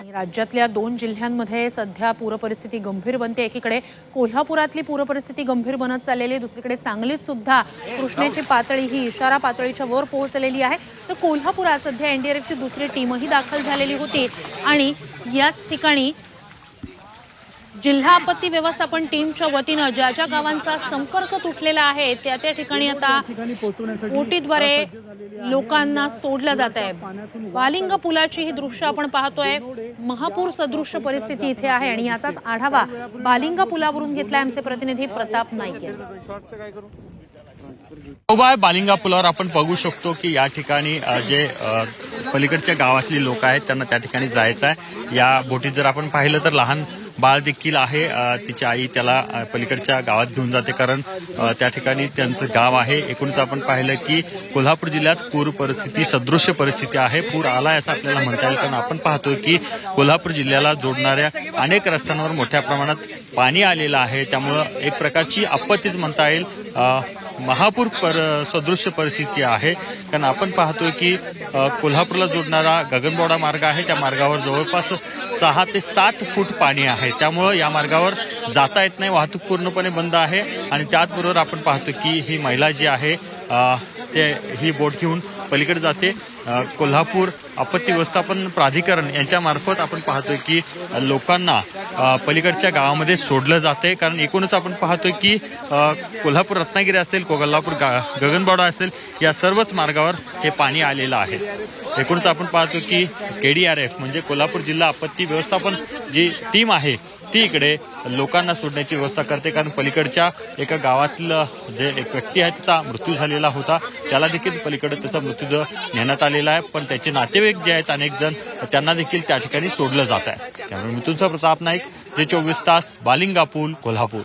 आणि राज्यातल्या दोन जिल्ह्यांमध्ये सध्या पूरपरिस्थिती गंभीर बनते. एकीकडे कोल्हापुरातली पूरपरिस्थिती गंभीर बनत चाललेली आहे. दुसरीकडे सांगलीत सुद्धा कृष्णेची पातळी ही इशारा पातळीच्या वर पोहोचलेली आहे. तर कोल्हापुरात सध्या एनडीआरएफची दुसरी टीमही दाखल झालेली होती. आणि याच ठिकाणी जिल्हा आपत्ती व्यवस्थापन टीमच्या वतीनं ज्या ज्या गावांचा संपर्क तुटलेला आहे त्या त्या ठिकाणी आता बोटीद्वारे लोकांना सोडलं जात आहे. वालिंग पुलाची ही दृश्य आपण पाहतोय. महापूर सदृश्य परिस्थिती इथे आहे आणि याचाच आढावा बालिंग पुलावरून घेतला आमचे प्रतिनिधी प्रताप नाईक यांनी. बालिंगा पुलावर. आपण बघू शकतो की या ठिकाणी जे पलीकडच्या गावातली लोक आहेत त्यांना त्या ठिकाणी जायचं आहे. या बोटीत जर आपण पाहिलं तर लहान बाळ देखील आहे. तिची आई त्याला पलीकडच्या गावात घेऊन जाते कारण त्या ठिकाणी त्यांचं गाव आहे. एकूणच आपण पाहिलं की कोल्हापूर जिल्ह्यात पूर परिस्थिती सदृश्य परिस्थिती आहे. पूर आला असं आपल्याला म्हणता येईल. कारण आपण पाहतोय की कोल्हापूर जिल्ह्याला जोडणाऱ्या अनेक रस्त्यांवर मोठ्या प्रमाणात पाणी आलेलं आहे. त्यामुळं एक प्रकारची आपत्तीच म्हणता येईल. महापूर पर सदृश्य परिस्थिती आहे. कारण आपण पाहतोय की कोल्हापूरला जोडणारा गगनबावडा मार्ग आहे. त्या मार्गावर जवळपास सहा ते सात फूट पाणी आहे. त्यामुळं या मार्गावर जाता येत नाही. वाहतूक पूर्णपणे बंद आहे. आणि त्याचबरोबर आपण पाहतो की ही महिला जी आहे ते ही बोट घेऊन पलीकडे जाते. कोल्हापूर आपत्ती व्यवस्थापन प्राधिकरण यांच्या मार्फत आपण पाहतोय की लोकांना पलीकडच्या गावामध्ये सोडलं जाते. कारण एकूणच आपण पाहतोय की कोल्हापूर रत्नागिरी असेल कोल्हापूर गा- गगनबावडा असेल या सर्वच मार्गावर हे पाणी आलेलं आहे. एकूणच आपण पाहतो की केडीआरएफ म्हणजे कोल्हापूर जिल्हा आपत्ती व्यवस्थापन जी टीम आहे ती इकडे लोकांना सोडण्याची व्यवस्था करते. कारण पलीकडच्या एका गावातलं जे एक व्यक्ती आहे त्याचा मृत्यू झालेला होता. त्याला देखील पलीकडे त्याचा मृत्यूदर नेण्यात आलेला आहे. पण त्याचे नातेवाईक जे आहेत अनेक जण त्यांना देखील त्या ठिकाणी सोडलं जात आहे. त्यामुळे मिथुनचा प्रताप नाईक जे चोवीस तास बालिंगापूल कोल्हापूर.